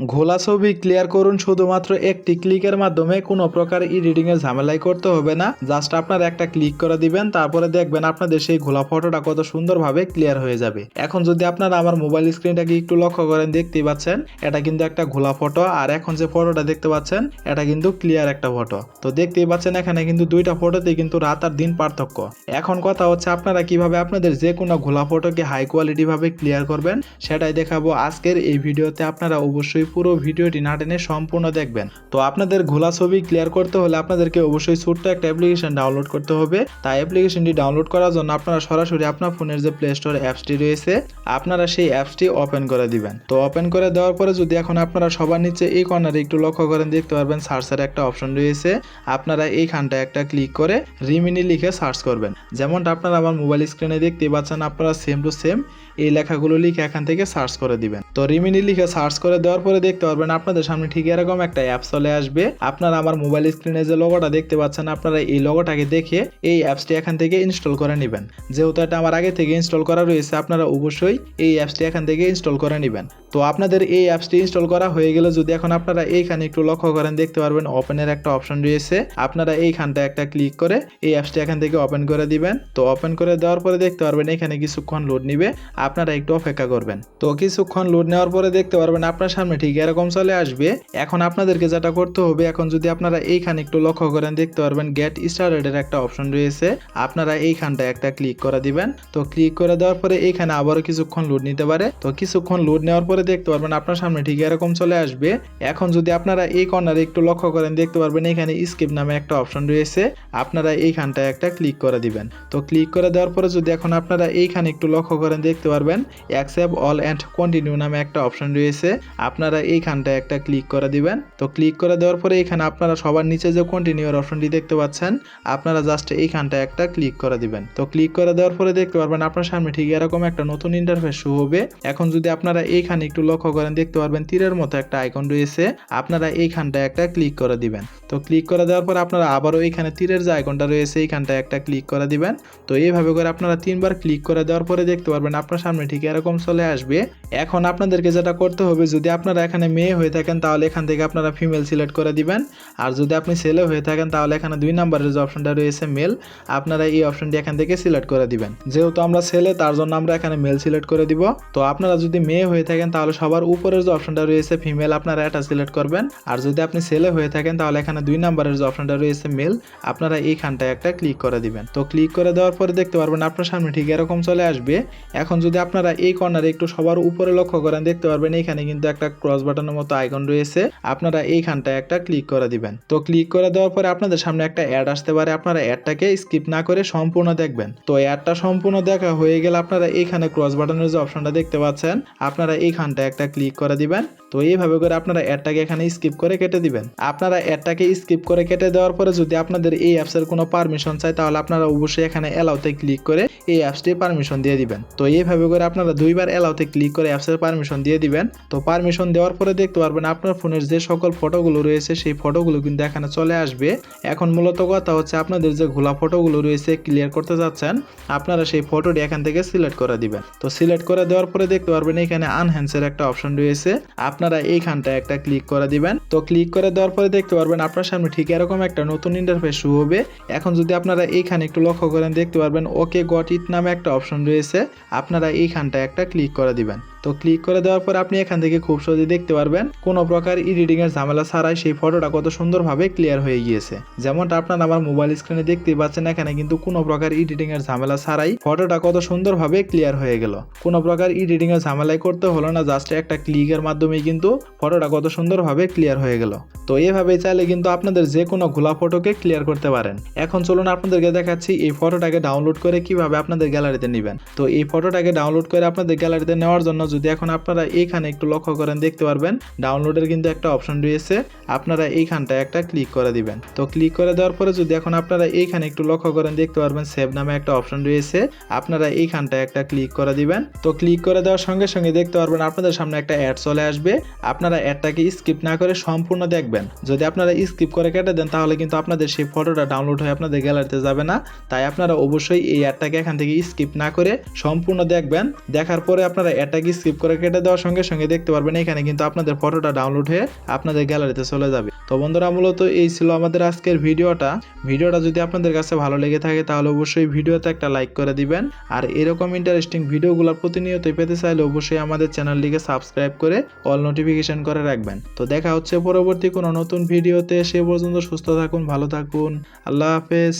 ঘোলা ছবি ক্লিয়ার করুন, শুধুমাত্র একটি ক্লিকের মাধ্যমে কোনো প্রকার এডিটিং এর ঝামেলাই করতে হবে না। জাস্ট আপনারা একটা ক্লিক করে দিবেন, তারপরে দেখবেন আপনাদের সেই ঘোলা ফটোটা কত সুন্দরভাবে ক্লিয়ার হয়ে যাবে। এখন যদি আপনারা আমার মোবাইল স্ক্রিনটাকে একটু লক্ষ্য করেন, দেখতেই পাচ্ছেন, এটা কিন্তু একটা ঘোলা ফটো, আর এখন যে ফটোটা দেখতে পাচ্ছেন, এটা কিন্তু ক্লিয়ার একটা ফটো। তো দেখতেই পাচ্ছেন, এখানে কিন্তু দুইটা ফটোতে কিন্তু রাত আর দিন পার্থক্য। এখন কথা হচ্ছে, আপনারা কীভাবে আপনাদের যে কোনো ঘোলা ফটোকে হাই কোয়ালিটি ভাবে ক্লিয়ার করবেন, সেটাই দেখাবো আজকের এই ভিডিওতে। আপনারা অবশ্যই পুরো ভিডিওটি না টেনে সম্পূর্ণ দেখবেন। তো আপনাদের ঘোলা ছবি ক্লিয়ার করতে হলে আপনাদেরকে অবশ্যই ছোট্ট একটা অ্যাপ্লিকেশন ডাউনলোড করতে হবে। তাই অ্যাপ্লিকেশনটি ডাউনলোড করার জন্য আপনারা সরাসরি আপনার ফোনের যে প্লে স্টোর অ্যাপসটি রয়েছে, আপনারা সেই অ্যাপসটি ওপেন করে দিবেন। তো ওপেন করে দেওয়ার পরে যদি এখন আপনারা সবার নিচে এই কর্নারে একটু লক্ষ্য করেন, দেখতে পারবেন সার্চের একটা অপশন রয়েছে। আপনারা এইখানটা একটা ক্লিক করে রিমিনি লিখে সার্চ করবেন। যেমনটা আপনারা আমার মোবাইল স্ক্রিনে দেখতে পাচ্ছেন, আপনারা সেম টু সেম এই লেখাগুলো লিখে এখান থেকে সার্চ করে দিবেন। তো রিমিনি লিখে সার্চ করে দেওয়ার পরে দেখতে পারবেন আপনাদের সামনে ঠিক এরকম একটা অ্যাপ চলে আসবে। আপনারা আমার মোবাইল স্ক্রিনে যে লোগোটা দেখতে পাচ্ছেন, আপনারা এই লোগোটাকে দেখে এই অ্যাপসটি এখান থেকে ইনস্টল করে নেবেন। যেহেতু এটা আমার আগে থেকে ইনস্টল করা রয়েছে, আপনারা অবশ্যই এই অ্যাপসটি এখান থেকে ইনস্টল করে নেবেন। তো আপনাদের এই অ্যাপসটি ইনস্টল করা হয়ে গেলে যদি এখন আপনারা এইখানে একটু লক্ষ্য করেন, দেখতে পারবেন ওপেনের একটা অপশন রয়েছে। আপনারা এইখানটা একটা ক্লিক করে এই অ্যাপসটি এখান থেকে ওপেন করে দিবেন। তো ওপেন করে দেওয়ার পরে দেখতে পারবেন এখানে কিছুক্ষণ লোড নিবে। আপনারা একটু অপেক্ষা করবেন। তো কিছুক্ষণ লোড নেওয়ার পরে দেখতে পারবেন আপনার সামনে ঠিক এরকম চলে আসবে। এখন আপনাদেরকে যেটা করতে হবে, এখন যদি আপনারা এইখানে একটু লক্ষ্য করেন, দেখতে পারবেন গেট স্টার্টেড একটা অপশন রয়েছে। আপনারা এইখানটা একটা ক্লিক করে দিবেন। তো ক্লিক করে দেওয়ার পরে এইখানে আবারও কিছুক্ষণ লোড নিতে পারে। তো কিছুক্ষণ লোড নেওয়ার পরে দেখতে পারবেন আপনার সামনে ঠিক এরকম চলে আসবে। এখন যদি আপনারা এই কর্নারে একটু লক্ষ্য করেন, দেখতে পারবেন এখানে স্কিপ নামে একটা অপশন রয়েছে। আপনারা এইখানটায় একটা ক্লিক করে দিবেন। তো ক্লিক করে দেওয়ার পরে যদি এখন আপনারা এইখানে একটু লক্ষ্য করেন, দেখতে পারবেন অ্যাকসেপ্ট অল অ্যান্ড কন্টিনিউ নামে একটা অপশন রয়েছে। আপনারা এইখানটায় একটা ক্লিক করে দিবেন। তো ক্লিক করে দেওয়ার পরে এখানে আপনারা সবার নিচে যে কন্টিনিউর অপশনটি দেখতে পাচ্ছেন, আপনারা জাস্ট এইখানটায় একটা ক্লিক করে দিবেন। তো ক্লিক করে দেওয়ার পরে দেখতে পারবেন আপনার সামনে ঠিক এরকম একটা নতুন ইন্টারফেস শো হবে। এখন যদি আপনারা এইখানে একটু লক্ষ্য করেন, দেখতে পারবেন তীরের মতো একটা আইকন রয়েছে। আপনারা এইখানটায় একটা ক্লিক করে দিবেন। তো ক্লিক করে দেওয়ার পর আপনারা আবারও এইখানে তীরের যে আইকনটা রয়েছে, এইখানটায় একটা ক্লিক করে দিবেন। তো এইভাবে করে আপনারা তিনবার ক্লিক করে দেওয়ার পরে দেখতে পারবেন আপনার সামনে ঠিক এরকম চলে আসবে। এখন আপনাদেরকে যেটা করতে হবে, যদি আপনারা এখানে মেয়ে হয়ে থাকেন, তাহলে এখান থেকে আপনারা ফিমেল সিলেক্ট করে দিবেন। আর যদি আপনি ছেলে হয়ে থাকেন, তাহলে এখানে দুই নাম্বারের যে অপশনটা রয়েছে মেল আপনারা এই অপশনটি এখান থেকে সিলেক্ট করে দিবেন। যেহেতু আমরা ছেলে, তার জন্য আমরা এখানে মেল সিলেক্ট করে দিব। তো আপনারা যদি মেয়ে হয়ে থাকেন, তাহলে সবার উপরের যে অপশনটা রয়েছে ফিমেল আপনারা এটা সিলেক্ট করবেন। আর যদি আপনি ছেলে হয়ে থাকেন, তাহলে এখানে দুই নাম্বারের যে অপশনটা রয়েছে মেল আপনারা এইখানটায় একটা ক্লিক করে দিবেন। তো ক্লিক করে দেওয়ার পরে দেখতে পারবেন, আপনার সামনে ঠিক এরকম চলে আসবে। এখন আপনারা এই কর্নারে একটু সবার উপরে লক্ষ্য করেন, দেখতে পারবেন এখানে কিন্তু একটা ক্রস বাটনের মতো আইকন রয়েছে। আপনারা এইখানটায় একটা ক্লিক করে দিবেন। তো ক্লিক করে দেওয়ার পরে আপনাদের সামনে একটা অ্যাড আসতে পারে। আপনারা অ্যাডটাকে স্কিপ না করে সম্পূর্ণ দেখবেন। তো অ্যাডটা সম্পূর্ণ দেখা হয়ে গেলে আপনারা এইখানে ক্রস বাটনের যে অপশনটা দেখতে পাচ্ছেন, আপনারা এইখানটায় একটা ক্লিক করে দিবেন। তো এইভাবে করে আপনারা অ্যাডটাকে এখানে স্কিপ করে কেটে দিবেন। আপনারা অ্যাডটাকে স্কিপ করে কেটে দেওয়ার পরে যদি আপনাদের এই অ্যাপসের কোনো পারমিশন চাই তাহলে আপনারা অবশ্যই এখানে অ্যালাউতে ক্লিক করে এই অ্যাপসটি পারমিশন দিয়ে দিবেন। তো এইভাবে করে আপনারা দুইবার অ্যালাউতে ক্লিক করে অ্যাপসের পারমিশন দিয়ে দিবেন। তো পারমিশন দেওয়ার পরে দেখতে পারবেন আপনার ফোনের যে সকল ফটোগুলো রয়েছে, সেই ফটোগুলো কিন্তু এখানে চলে আসবে। এখন মূলত কথা হচ্ছে আপনাদের যে ঘোলা ফটোগুলো রয়েছে ক্লিয়ার করতে যাচ্ছেন আপনারা সেই ফটোটি এখান থেকে সিলেক্ট করে দিবেন। তো সিলেক্ট করে দেওয়ার পরে দেখতে পারবেন এখানে আনহ্যান্সের একটা অপশন রয়েছে। আপনারা এইখানটা একটা ক্লিক করে দিবেন। তো ক্লিক করে দেওয়ার পরে দেখতে পারবেন আপনার সামনে ঠিক এরকম একটা নতুন ইন্টারফেস শুরু হবে। এখন যদি আপনারা এইখানে একটু লক্ষ্য করেন, দেখতে পারবেন ওকে গট ইট নামে একটা অপশন রয়েছে। আপনারা এইখানটা একটা ক্লিক করে দিবেন। তো ক্লিক করে দেওয়ার পর আপনি এখান থেকে খুব সহজে দেখতে পারবেন কোনো প্রকার এডিটিং এর ঝামেলা ছাড়াই সেই ফটোটা কত সুন্দরভাবে ক্লিয়ার হয়ে গিয়েছে। যেমনটা আপনারা আমার মোবাইল স্ক্রিনে দেখতেই পাচ্ছেন, এখানে কিন্তু কোনো প্রকার এডিটিং এর ঝামেলা ছাড়াই ফটোটা কত সুন্দরভাবে ক্লিয়ার হয়ে গেল। কোনো প্রকার এডিটিং এর ঝামেলাই করতে হলো না জাস্ট একটা ক্লিকের মাধ্যমে কিন্তু ফটোটা কত সুন্দরভাবে ক্লিয়ার হয়ে গেল। তো এভাবে চাইলে কিন্তু আপনাদের যে কোনো ঘোলা ফটোকে ক্লিয়ার করতে পারেন। এখন চলুন আপনাদেরকে দেখাচ্ছি এই ফটোটাকে ডাউনলোড করে কীভাবে আপনাদের গ্যালারিতে নেবেন। তো এই ফটোটাকে ডাউনলোড করে আপনাদের গ্যালারিতে নেওয়ার জন্য যদি এখন আপনারা এইখানে একটু লক্ষ্য করেন, দেখতে পারবেন ডাউনলোডের কিন্তু একটা অপশন রয়েছে। আপনারা এইখানটায় একটা ক্লিক করে দিবেন। তো ক্লিক করে দেওয়ার পরে যদি এখন আপনারা এইখানে একটু লক্ষ্য করেন, দেখতে পারবেন সেভ নামে একটা অপশন রয়েছে। আপনারা এইখানটায় একটা ক্লিক করে দিবেন। তো ক্লিক করে দেওয়ার সঙ্গে সঙ্গে দেখতে পারবেন আপনাদের সামনে একটা অ্যাড চলে আসবে। আপনারা অ্যাডটাকে স্কিপ না করে সম্পূর্ণ দেখবেন। যদি আপনারা স্কিপ করে কেটে দেন, তাহলে কিন্তু আপনাদের সেই ফটোটা ডাউনলোড হয়ে আপনাদের গ্যালারিতে যাবে না। তাই আপনারা অবশ্যই এই অ্যাডটাকে এখান থেকে স্কিপ না করে সম্পূর্ণ দেখবেন। দেখার পরে আপনারা অ্যাডটাকে স্কিপ করে কেটে দেওয়ার সঙ্গে সঙ্গে দেখতে পারবেন এখানে কিন্তু আপনাদের ফটোটা ডাউনলোড হয়ে আপনাদের গ্যালারিতে চলে যাবে। তো বন্ধুরা, মূলত এই ছিল আমাদের আজকের ভিডিওটা। ভিডিওটা যদি আপনাদের কাছে ভালো লেগে থাকে, তাহলে অবশ্যই ভিডিওতে একটা লাইক করে দিবেন। আর এরকম ইন্টারেস্টিং ভিডিওগুলো প্রতিনিয়ত পেতে চাইলে অবশ্যই আমাদের চ্যানেলটিকে সাবস্ক্রাইব করে অল নোটিফিকেশন করে রাখবেন। তো দেখা হচ্ছে পরবর্তী কোনো নতুন ভিডিওতে। সে পর্যন্ত সুস্থ থাকুন, ভালো থাকুন। আল্লাহ হাফেজ।